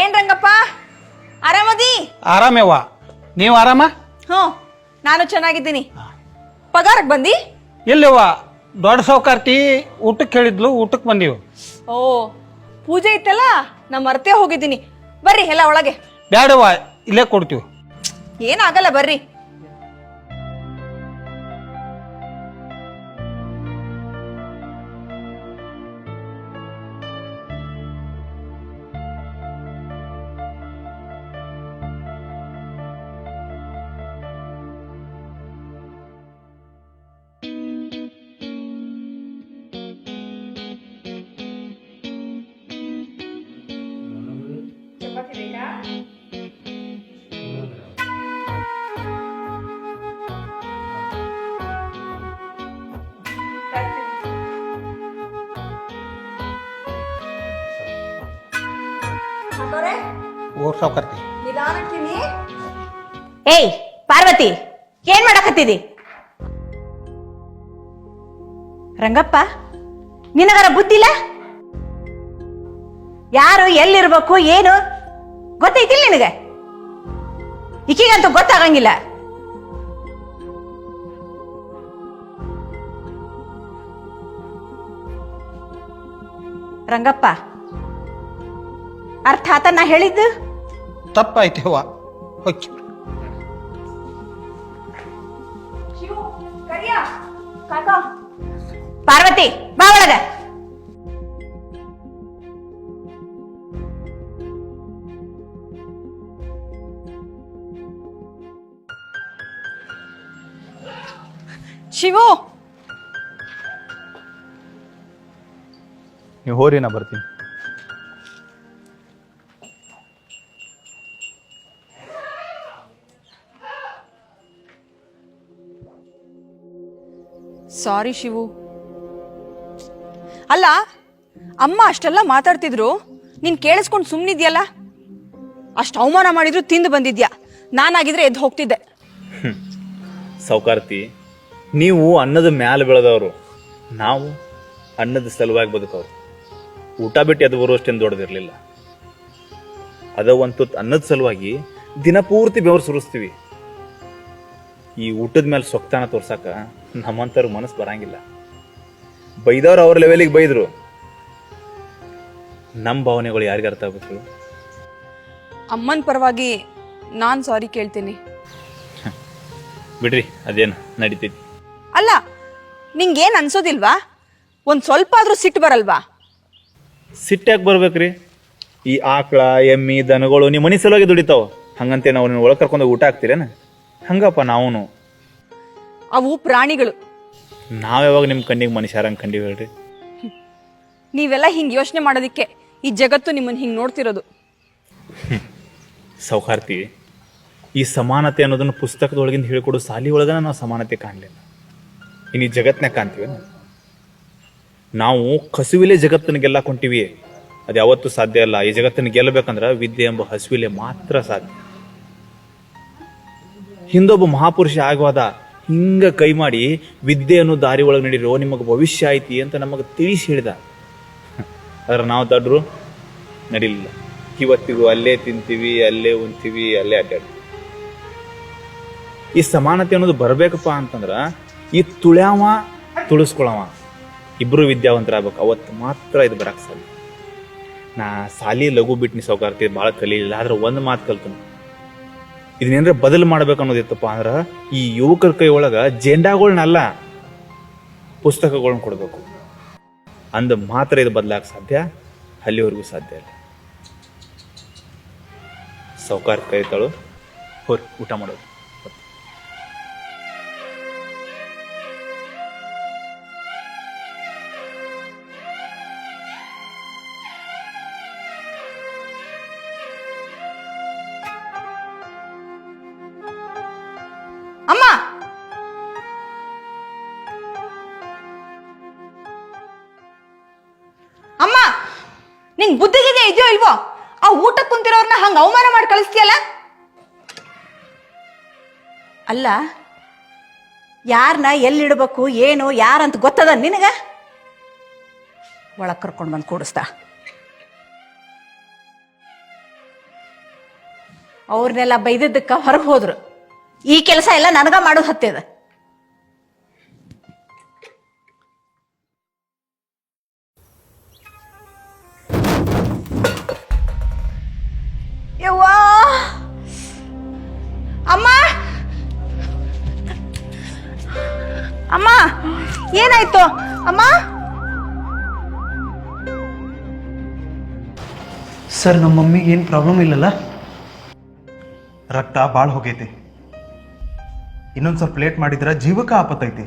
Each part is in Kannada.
ಏನ್ ರಂಗಪ್ಪ? ಆರಾಮದಿ? ಆರಾಮೇವ ನೀವು ಆರಾಮ? ಹ್ಞೂ ನಾನು ಚೆನ್ನಾಗಿದ್ದೀನಿ. ಪಗಾರಕ್ಕೆ ಬಂದಿ? ಎಲ್ಲಿವ ದೊಡ್ಡ ಸಾವುಕಾರ್ತಿ ಊಟಕ್ಕೆ ಹೇಳಿದ್ಲು ಊಟಕ್ಕೆ ಬಂದೀವಿ. ಓ ಪೂಜೆ ಇತ್ತಲ್ಲ? ನಾ ಮರ್ತೇ ಹೋಗಿದ್ದೀನಿ. ಬರ್ರಿ ಎಲ್ಲ ಒಳಗೆ. ಬ್ಯಾಡವ್ವ ಇಲ್ಲೇ ಕೊಡ್ತೀವಿ. ಏನಾಗಲ್ಲ ಬರ್ರಿ. ಸಾವುಕಾರ್ತಿ ಏಯ್ ಪಾರ್ವತಿ ಏನ್ ಮಾಡಕತ್ತಿದಿ? ರಂಗಪ್ಪ ನಿನಗರ ಬುದ್ಧಿಲ್ಲ ಯಾರು ಎಲ್ಲಿರ್ಬೇಕು ಏನು? ಗೊತ್ತೈತಿಲ್ಲ ನಿನಗೆ? ಈಕಿಗಂತೂ ಗೊತ್ತಾಗಂಗಿಲ್ಲ. ರಂಗಪ್ಪ ಅರ್ಥ ಆತ ನಾ ಹೇಳಿದ್ದು? ತಪ್ಪಾಯ್ತೇವ ಹೊಕ್ಕಿ ಶಿವು ಕರಿಯ. ಕಾಕ. ಪಾರ್ವತಿ ಬಾ ಒಳಗ. ಶಿವು. ನೀವು ಹೋರಿ ನಾ ಬರ್ತೀನಿ. ಸಾರಿ ಶಿವು. ಅಲ್ಲ, ಅಮ್ಮ ಅಷ್ಟೆಲ್ಲ ಮಾತಾಡ್ತಿದ್ರು, ನೀನ್ ಕೇಳಿಸ್ಕೊಂಡು ಸುಮ್ಮನಿದ್ಯಲ್ಲ ಅಷ್ಟು ಅವಮಾನ ಮಾಡಿದ್ರು ತಿಂದು ಬಂದಿದ್ಯಾ? ನಾನಾಗಿದ್ರೆ ಎದ್ದು ಹೋಗ್ತಿದ್ದೆ. ಸೌಕಾರ್ತಿ, ನೀವು ಅನ್ನದ ಮ್ಯಾಲ ಬೆಳೆದವರು. ನಾವು ಅನ್ನದ ಸಲುವಾಗಿ ಬದುಕವ್ರು. ಊಟ ಬಿಟ್ಟು ಎದ್ದು ಬರುವಷ್ಟೇನು ದೊಡ್ಡದಿರಲಿಲ್ಲ. ಅದ ಒಂದು ತುತ್ತು ಅನ್ನದ ಸಲುವಾಗಿ ದಿನಪೂರ್ತಿ ಬೆವರು ಸುರಿಸ್ತೀವಿ. ಈ ಊಟದ ಮೇಲೆ ಸೊಕ್ತಾನ ತೋರ್ಸಕ ನಮ್ಮಂತರ ಮನಸ್ಸು ಬರಂಗಿಲ್ಲ. ಬೈದವ್ರು ಅವ್ರ ಲೆವೆಲಿಗೆ ಬೈದ್ರು. ನಮ್ಮ ಭಾವನೆಗಳು ಯಾರಿಗೆ ಅರ್ಥ ಆಗ್ಬೇಕು ಅಮ್ಮನ ಪರವಾಗಿ ನಾನು ಸಾರಿ ಕೇಳ್ತೀನಿ. ಬಿಡ್ರಿ ಅದೇನು ನಡೀತೈತಿ. ಅಲ್ಲ ನಿಂಗೇನು ಅನ್ಸೋದಿಲ್ವಾ? ಒಂದು ಸ್ವಲ್ಪ ಆದ್ರೂ ಸಿಟ್ಟು ಬರಲ್ವಾ? ಸಿಟ್ಟಾಗಿ ಬರ್ಬೇಕ್ರಿ? ಈ ಆಕಳ ಎಮ್ಮಿ ದನಗಳು ನಿಮ್ಮ ಮನೆ ಸಲುವಾಗಿ ದುಡಿತಾವ. ಹಂಗಂತೆ ನಾವು ನಿನ್ನ ಒಳಗೆ ಕರ್ಕೊಂಡು ಊಟ ಹಾಕ್ತೀರೇನ? ಹಂಗಪ್ಪ ನಾವು ಅವು ಪ್ರಾಣಿಗಳು. ನಾವ್ ಯಾವಾಗ ನಿಮ್ಮ ಕಣ್ಣಿಗೆ ಮನುಷ್ಯರಂಗೆ ಕಂಡಿವಿ ಹೇಳ್ರಿ? ನೀವೆಲ್ಲ ಹಿಂಗೆ ಯೋಚನೆ ಮಾಡೋದಕ್ಕೆ ಈ ಜಗತ್ತು ನಿಮ್ಮನ್ನು ಹಿಂಗೆ ನೋಡ್ತಿರೋದು. ಸೌಹಾರ್ತಿ ಈ ಸಮಾನತೆ ಅನ್ನೋದನ್ನು ಪುಸ್ತಕದೊಳಗಿಂದ ಹೇಳ್ಕೊಡೋ ಸಾಲಿ ಒಳಗ ನಾವು ಸಮಾನತೆ ಕಾಣಲಿಲ್ಲ. ಇನ್ನು ಈ ಜಗತ್ನಾಗ ಕಾಣ್ತೀವಿ ನಾವು ಕಸುವಿಲೆ ಜಗತ್ತನ್ನ ಗೆಲ್ಲ ಕೊಂಟಿವಿ ಅದು ಯಾವತ್ತೂ ಸಾಧ್ಯ ಇಲ್ಲ. ಈ ಜಗತ್ತನ್ನ ಗೆಲ್ಲಬೇಕಂದ್ರೆ ವಿದ್ಯೆ ಎಂಬ ಹಸುವಿಲೆ ಮಾತ್ರ ಸಾಧ್ಯ. ಹಿಂದೊಬ್ಬ ಮಹಾಪುರುಷ ಆಗುವಾದ ಹಿಂಗ ಕೈ ಮಾಡಿ ವಿದ್ಯೆ ಅನ್ನೋ ದಾರಿ ಒಳಗೆ ನಡೀರೋ ನಿಮಗೆ ಭವಿಷ್ಯ ಐತಿ ಅಂತ ನಮಗೆ ತಿಳಿಸಿ ಹೇಳಿದ. ಆದ್ರೆ ನಾವು ದಡ್ರು ನಡಿಲಿಲ್ಲ. ಇವತ್ತಿಗೂ ಅಲ್ಲೇ ತಿಂತೀವಿ, ಅಲ್ಲೇ ಉಣ್ತೀವಿ, ಅಲ್ಲೇ ಅಡ್ಡಾಡ್ತೀವಿ. ಈ ಸಮಾನತೆ ಅನ್ನೋದು ಬರಬೇಕಪ್ಪ ಅಂತಂದ್ರ ಈ ತುಳ್ಯಾವ ತುಳಿಸ್ಕೊಳವ. ಇಬ್ರು ವಿದ್ಯಾವಂತರಾಗ್ಬೇಕು. ಅವತ್ತು ಮಾತ್ರ ಇದು ಬರಕ್ ಸಾಧ್ಯ. ನಾ ಸಾಲಿ ಲಘು ಬಿಟ್ನಿ ಸೌಕಾರ್ತಿ ಭಾಳ ಕಲೀಲಿಲ್ಲ. ಆದ್ರೆ ಒಂದು ಮಾತು ಕಲ್ತನು. ಇದನ್ನೇನ್ರ ಬದಲು ಮಾಡ್ಬೇಕು ಅನ್ನೋದಿತ್ತಪ್ಪ ಅಂದ್ರೆ ಈ ಯುವಕರ ಕೈ ಒಳಗ ಜೆಂಡಾಗಳನ್ನಲ್ಲ ಪುಸ್ತಕಗಳನ್ನ ಕೊಡಬೇಕು. ಅಂದ ಮಾತ್ರ ಇದು ಬದಲಾಗ ಸಾಧ್ಯ, ಅಲ್ಲಿವರೆಗೂ ಸಾಧ್ಯ ಇಲ್ಲ. ಸೌಕಾರ ಕೈತಾಳು ಹೋರಿ, ಊಟ ಮಾಡೋದು. ಅಮ್ಮ! ಅಮ್ಮ! ನಿನ್ ಬುದ್ಧಿಗೆ ಇದೆಯೋ ಇಲ್ವೋ? ಆ ಊಟಕ್ಕೆ ಕುಂತಿರೋರ್ನ ಹಂಗ ಅವಮಾನ ಮಾಡಿ ಕಳಿಸ್ತೀಯಲ್ಲ? ಅಲ್ಲ ಯಾರನ್ನ ಎಲ್ಲಿಡಬೇಕು, ಏನು, ಯಾರಂತ ಗೊತ್ತದ ನಿನಗ? ಒಳಗೆ ಕರ್ಕೊಂಡು ಬಂದು ಕೂಡಿಸ್ತಾ. ಅವ್ರನ್ನೆಲ್ಲ ಬೈದಿದ್ದಕ್ಕ ಹೊರಗೆ ಹೋದ್ರು. ಈ ಕೆಲಸ ಎಲ್ಲ ನನಗ ಮಾಡೋದು ಹತ್ತಿದ ಯವ್ವಾ! ಅಮ್ಮ! ಅಮ್ಮ! ಏನಾಯ್ತು? ಅಮ್ಮ! ಸರ್, ನಮ್ಮ ಮಮ್ಮಿಗೆ ಏನು ಪ್ರಾಬ್ಲಮ್ ಇಲ್ಲಲ್ಲ? ರಕ್ತ ಭಾಳ ಹೋಗೈತಿ. ಇನ್ನೊಂದು ಸ್ವಲ್ಪ ಲೇಟ್ ಮಾಡಿದ್ರೆ ಜೀವಕ್ಕೆ ಆಪತ್ತೈತಿ.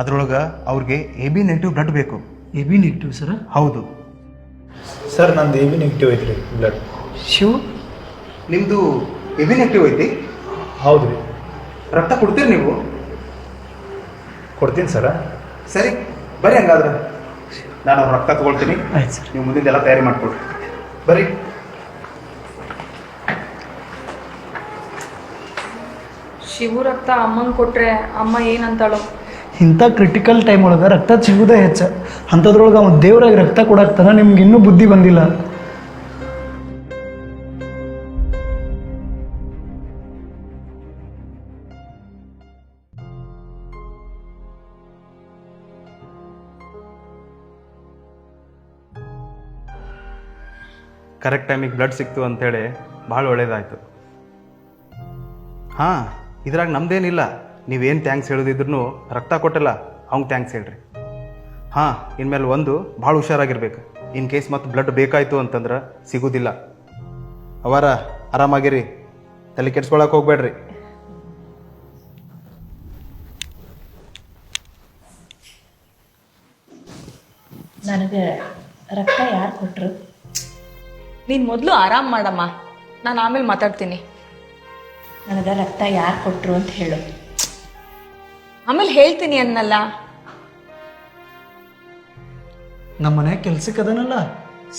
ಅದ್ರೊಳಗೆ ಅವ್ರಿಗೆ ಎ ಬಿ ನೆಗೆಟಿವ್ ಬ್ಲಡ್ ಬೇಕು. A B negative sir? ಹೌದು. ಸರ್ ನಂದು ಎ ಬಿ ನೆಗೆಟಿವ್ ರೀ ಬ್ಲಡ್ ಶಿವ? ನಿಮ್ಮದು ಎ ಬಿ ನೆಗೆಟಿವ್ ಐತಿ? ಹೌದು ರೀ ರಕ್ತ ಕೊಡ್ತೀರಿ ನೀವು? ಕೊಡ್ತೀನಿ ಸರ. ಸರಿ ಬರ್ರಿ ಹಂಗಾದ್ರೆ. ನಾನು ಅವ್ರ ರಕ್ತ ತಗೊಳ್ತೀನಿ. ಆಯ್ತು ಸರ್. ನೀವು ಮುಂದಿಂದೆಲ್ಲ ತಯಾರಿ ಮಾಡಿಕೊಡ್ರಿ. ಬರ್ರಿ. ಶಿವು ರಕ್ತ ಅಮ್ಮಂಗೆ ಕೊಟ್ರೆ ಅಮ್ಮ ಏನಂತಾಳು? ಇಂಥ ಕ್ರಿಟಿಕಲ್ ಟೈಮ್ ಒಳಗೆ ರಕ್ತ ಸಿಗುವುದೇ ಹೆಚ್ಚ. ಅಂಥದ್ರೊಳಗೆ ಅವ್ನು ದೇವ್ರಾಗಿ ರಕ್ತ ಕೊಡಾಕ್ತಾನ ನಿಮ್ಗೆ ಇನ್ನೂ ಬುದ್ಧಿ ಬಂದಿಲ್ಲ. ಕರೆಕ್ಟ್ ಟೈಮಿಗೆ ಬ್ಲಡ್ ಸಿಕ್ತು ಅಂತೇಳಿ ಭಾಳ ಒಳ್ಳೇದಾಯ್ತು. ಹಾಂ. ಇದ್ರಾಗ ನಮ್ದೇನಿಲ್ಲ. ನೀವೇನು ಥ್ಯಾಂಕ್ಸ್ ಹೇಳೋದಿದ್ರು ರಕ್ತ ಕೊಟ್ಟಲ್ಲ ಅವ್ನಿಗೆ ಥ್ಯಾಂಕ್ಸ್ ಹೇಳ್ರಿ. ಹಾಂ, ಇನ್ಮೇಲೆ ಒಂದು ಭಾಳ ಹುಷಾರಾಗಿರ್ಬೇಕು. ಇನ್ ಕೇಸ್ ಮತ್ತು ಬ್ಲಡ್ ಬೇಕಾಯಿತು ಅಂತಂದ್ರೆ ಸಿಗೋದಿಲ್ಲ. ಅವರ, ಆರಾಮಾಗಿರಿ. ತಲೆ ಕೆಡ್ಸ್ಕೊಳಕ್ಕೆ ಹೋಗ್ಬೇಡ್ರಿ. ನನಗೆ ರಕ್ತ ಯಾರು ಕೊಟ್ಟರು ನೀನು ಮೊದಲು ಆರಾಮ್ ಮಾಡಮ್ಮ. ನಾನು ಆಮೇಲೆ ಮಾತಾಡ್ತೀನಿ. ನನಗೆ ರಕ್ತ ಯಾರು ಕೊಟ್ಟರು ಅಂತ ಹೇಳು. ಆಮೇಲೆ ಹೇಳ್ತೀನಿ ಅನ್ನಲ್ಲ. ನಮ್ಮ ಮನೆ ಕೆಲ್ಸಕ್ಕೆ ಅದನಲ್ಲ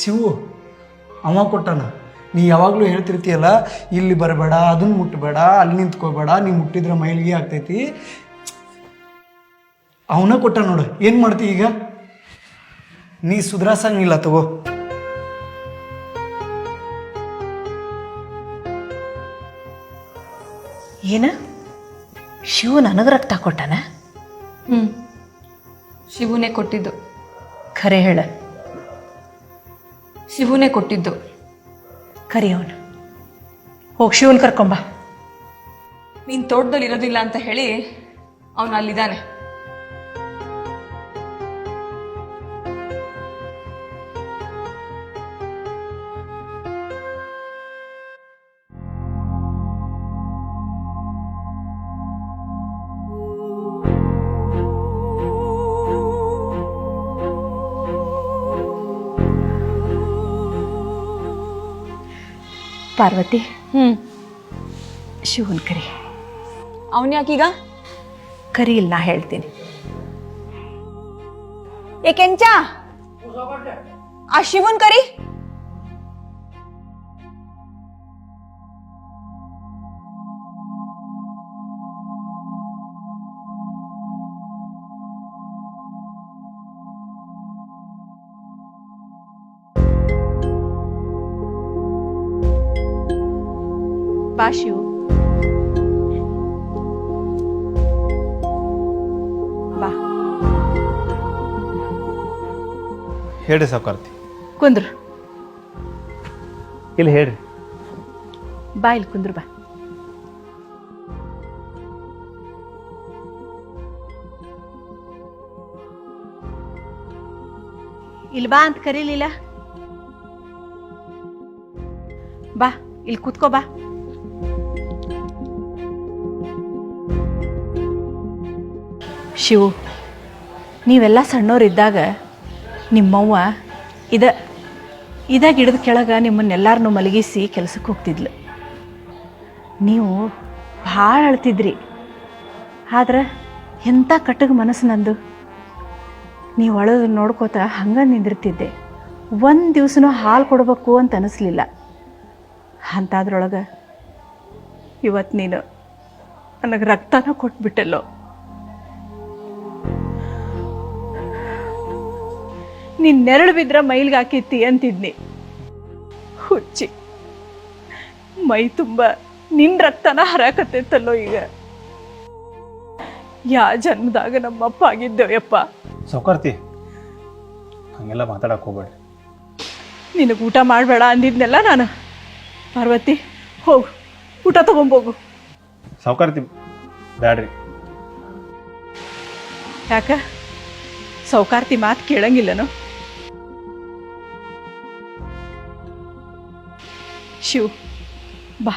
ಶಿವು. ಅವ ಕೊಟ್ಟಾನ. ನೀ ಯಾವಾಗಲೂ ಹೇಳ್ತಿರ್ತೀಯಲ್ಲ ಇಲ್ಲಿ ಬರಬೇಡ ಅದನ್ನ ಮುಟ್ಟಬೇಡ ಅಲ್ಲಿ ನಿಂತ್ಕೋಬೇಡ ನೀ ಮುಟ್ಟಿದ್ರೆ ಮೈಲಿಗೆ ಆಗ್ತೈತಿ. ಅವನ ಕೊಟ್ಟ ನೋಡು ಏನು ಮಾಡ್ತಿ ಈಗ? ನೀ ಸುಧಾರಿಸಂಗಿಲ್ಲ ತಗೋ. ಏನ? ಶಿವ ನನಗೆ ರಕ್ತ ಕೊಟ್ಟನ? ಹ್ಞೂ ಶಿವನೇ ಕೊಟ್ಟಿದ್ದು. ಖರೆ ಹೇಳ. ಶಿವನೇ ಕೊಟ್ಟಿದ್ದು. ಕರಿ ಅವನು. ಹೋಗಿ ಶಿವನ್ ಕರ್ಕೊಂಬ ನೀನು ತೋಟದಲ್ಲಿ ಇರೋದಿಲ್ಲ ಅಂತ ಹೇಳಿ ಅವನು ಅಲ್ಲಿದ್ದಾನೆ. ಪಾರ್ವತಿ. ಹ್ಞೂ ಶಿವನ್ ಕರಿ. ಅವನ್ ಯಾಕೀಗ? ಕರಿ ಇಲ್ಲ ನಾ ಹೇಳ್ತೀನಿ. ಏ ಕೆಂಚ? ಆ ಶಿವನ್ ಕರಿ? ಶಿವು ಬಾ. ಹೇಳ್ರಿ ಸಾವುಕಾರ್ತಿ. ಕುಂದ್ರು. ಇಲ್ಲಿ ಹೇಳ್ರಿ. ಬಾ ಇಲ್ಲಿ ಕುಂದ್ರು ಬಾ. ಇಲ್ಲಿ ಬಾ ಅಂತ ಕರೀಲಿಲ್ಲ. ಬಾ ಇಲ್ಲಿ ಕೂತ್ಕೋ ಬಾ. ಶಿವು, ನೀವೆಲ್ಲ ಸಣ್ಣವರಿದ್ದಾಗ ನಿಮ್ಮವ್ವ ಇದ ಇದ ಗಿಡದ ಕೆಳಗೆ ನಿಮ್ಮನ್ನೆಲ್ಲರನ್ನೂ ಮಲಗಿಸಿ ಕೆಲಸಕ್ಕೆ ಹೋಗ್ತಿದ್ಲು. ನೀವು ಭಾಳ ಅಳ್ತಿದ್ರಿ. ಆದ್ರೆ ಎಂಥ ಕಟ್ಟಗ ಮನಸ್ಸು ನಂದು? ನೀವು ಅಳೋದು ನೋಡ್ಕೋತ ಹಂಗೆ ನಿಂದಿರ್ತಿದ್ದೆ. ಒಂದು ದಿವ್ಸನೂ ಹಾಲು ಕೊಡಬೇಕು ಅಂತ ಅನಿಸ್ಲಿಲ್ಲ. ಅಂಥದ್ರೊಳಗೆ ಇವತ್ತು ನೀನು ನನಗೆ ರಕ್ತನ ಕೊಟ್ಬಿಟ್ಟಲ್ಲೋ. ನೀನ್ ನೆರಳು ಬಿದ್ರ ಮೈಲ್ಗೆ ಹಾಕಿತ್ತಿ ಅಂತಿದ್ನಿ. ಹುಚ್ಚಿ. ಮೈ ತುಂಬ ನಿನ್ ರಕ್ತನ ಹರಾಕತ್ತೈತಲ್ಲೋ ಈಗ. ಯಾ ಜನ್ಮದಾಗ ನಮ್ಮಪ್ಪ ಆಗಿದ್ದೇವಪ್ಪ ಸೌಕರ್ತಿ ಹಂಗೆಲ್ಲ ಮಾತಾಡಕ್ ಹೋಗ್ಬೇಡ್ರಿ ನಿನಗೆ ಊಟ ಮಾಡಬೇಡ ಅಂದಿದ್ನೆಲ್ಲ ನಾನು. ಪಾರ್ವತಿ ಹೋಗು. ಊಟ ತಗೊಂಬೋಗು. ಸೌಕರ್ತಿ ಬ್ಯಾಡ್ರಿ. ಯಾಕ? ಸೌಕಾರ್ತಿ ಮಾತು ಕೇಳಂಗಿಲ್ಲನು? ಶಿವ್ ಬಾ.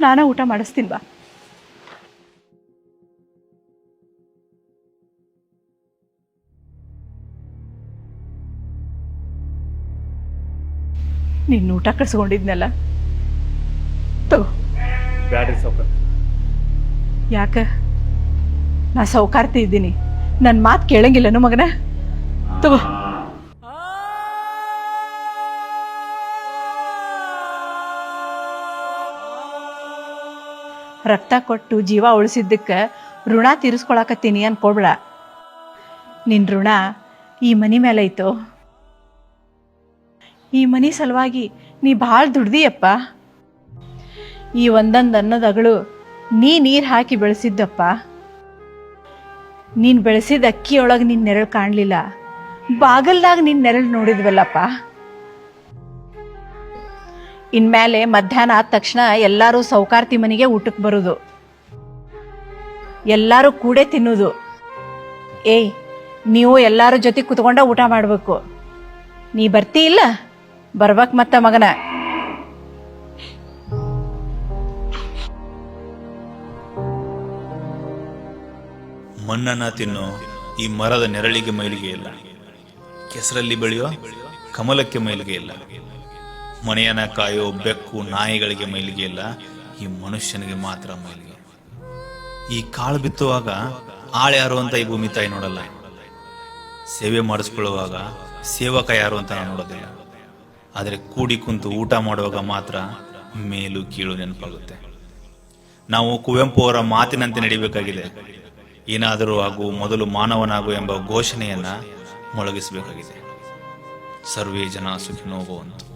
ನಾನ ಊಟ ಮಾಡಿಸ್ತೀನಿ ಬಾ. ನಿನ್ನ ಊಟ ಕಳ್ಸ್ಕೊಂಡಿದ್ನಲ್ಲ? ತಗೋ ಬ್ಯಾಡ್ರಿ ಯಾಕ? ನಾ ಸೌಕಾರ್ತಿ ಇದ್ದೀನಿ ನನ್ನ ಮಾತು ಕೇಳಂಗಿಲ್ಲನು ಮಗನ. ತಗೋ. ರಕ್ತ ಕೊಟ್ಟು ಜೀವ ಉಳಿಸಿದ್ದಕ್ಕೆ ಋಣ ತೀರಿಸ್ಕೊಳಕತ್ತೀನಿ ಅನ್ಕೊಬ್ಳ. ನಿನ್ನ ಋಣ ಈ ಮನಿ ಮೇಲೆ ಐತೋ ಈ ಮನಿ ಸಲುವಾಗಿ ನೀ ಭಾಳ ದುಡ್ದಿಯಪ್ಪ. ಈ ಒಂದೊಂದು ಅನ್ನದಗಳು ನೀ ನೀರು ಹಾಕಿ ಬೆಳೆಸಿದ್ದಪ್ಪ. ನೀನು ಬೆಳೆಸಿದ ಅಕ್ಕಿಯೊಳಗೆ ನಿನ್ನ ನೆರಳು ಕಾಣಲಿಲ್ಲ. ಬಾಗಲ್ದಾಗ ನಿನ್ನ ನೆರಳು ನೋಡಿದ್ವಲ್ಲಪ್ಪ. ಇನ್ಮೇಲೆ ಮಧ್ಯಾಹ್ನ ಆದ ತಕ್ಷಣ ಎಲ್ಲರೂ ಸೌಕಾರ್ತಿ ಮನೆಗೆ ಊಟಕ್ಕೆ ಬರೋದು. ಎಲ್ಲರೂ ಕೂಡೆ ತಿನ್ನೋದು. ಏಯ್, ನೀವು ಎಲ್ಲರ ಜೊತೆ ಕುತ್ಕೊಂಡ ಊಟ ಮಾಡಬೇಕು. ನೀ ಬರ್ತಿ ಇಲ್ಲ? ಬರ್ಬೇಕು ಮತ್ತ ಮಗನ. ಮಣ್ಣನ್ನ ತಿನ್ನೋ, ಈ ಮರದ ನೆರಳಿಗೆ ಮೈಲಿಗೆ ಇಲ್ಲ. ಕೆಸರಲ್ಲಿ ಬೆಳೆಯೋ ಕಮಲಕ್ಕೆ ಮೈಲಿಗೆ ಇಲ್ಲ. ಮನೆಯನ್ನ ಕಾಯೋ ಬೆಕ್ಕು ನಾಯಿಗಳಿಗೆ ಮೈಲಿಗೆ ಇಲ್ಲ, ಈ ಮನುಷ್ಯನಿಗೆ ಮಾತ್ರ ಮೈಲಿಗೆ ಈ ಕಾಳು ಬಿತ್ತುವಾಗ ಆಳ್ಯಾರು ಅಂತ ಈ ಭೂಮಿ ತಾಯಿ ನೋಡಲ್ಲ. ಸೇವೆ ಮಾಡಿಸ್ಕೊಳ್ಳುವಾಗ ಸೇವಕ ಯಾರು ಅಂತ ನಾನು ನೋಡೋದಿಲ್ಲ. ಆದರೆ ಕೂಡಿ ಕುಂತು ಊಟ ಮಾಡುವಾಗ ಮಾತ್ರ ಮೇಲು ಕೀಳು ನೆನಪಾಗುತ್ತೆ. ನಾವು ಕುವೆಂಪು ಅವರ ಮಾತಿನಂತೆ ನಡಿಬೇಕಾಗಿದೆ. ಏನಾದರೂ ಆಗು ಮೊದಲು ಮಾನವನಾಗು ಎಂಬ ಘೋಷಣೆಯನ್ನ ಮೊಳಗಿಸಬೇಕಾಗಿದೆ. ಸರ್ವೇ ಜನ ಸುಖಿನೋ ಭವಂತು.